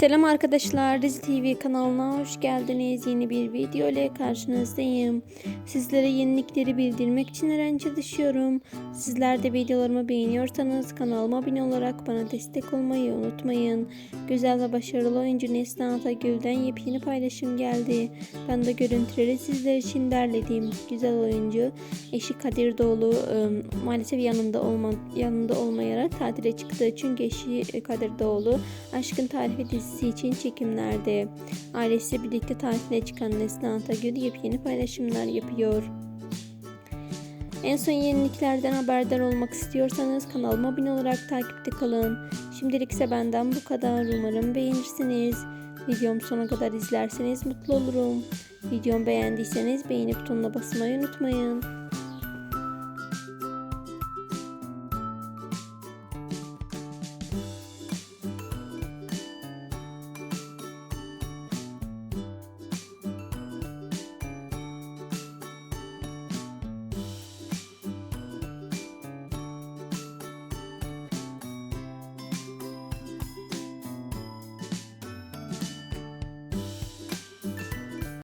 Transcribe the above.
Selam arkadaşlar, Dizi TV kanalına hoş geldiniz. Yeni bir video ile karşınızdayım. Sizlere yenilikleri bildirmek için her an. Sizler de videolarımı beğeniyorsanız kanalıma abone olarak bana destek olmayı unutmayın. Güzel ve başarılı oyuncu Neslihan Atagül'den yepyeni paylaşım geldi. Ben de görüntüleri sizler için derledim. Güzel oyuncu eşi Kadir Doğulu ıı, maalesef yanında olma, yanında olmayarak tatile çıktı. Çünkü eşi Kadir Doğulu Aşkın Tarifi dizisi için çekimlerde. Ailesiyle birlikte tatile çıkan Neslihan Atagül yepyeni paylaşımlar yapıyor. En son yeniliklerden haberdar olmak istiyorsanız kanalıma abone olarak takipte kalın. Şimdilik ise benden bu kadar. Umarım beğenirsiniz. Videomu sona kadar izlerseniz mutlu olurum. Videomu beğendiyseniz beğeni butonuna basmayı unutmayın.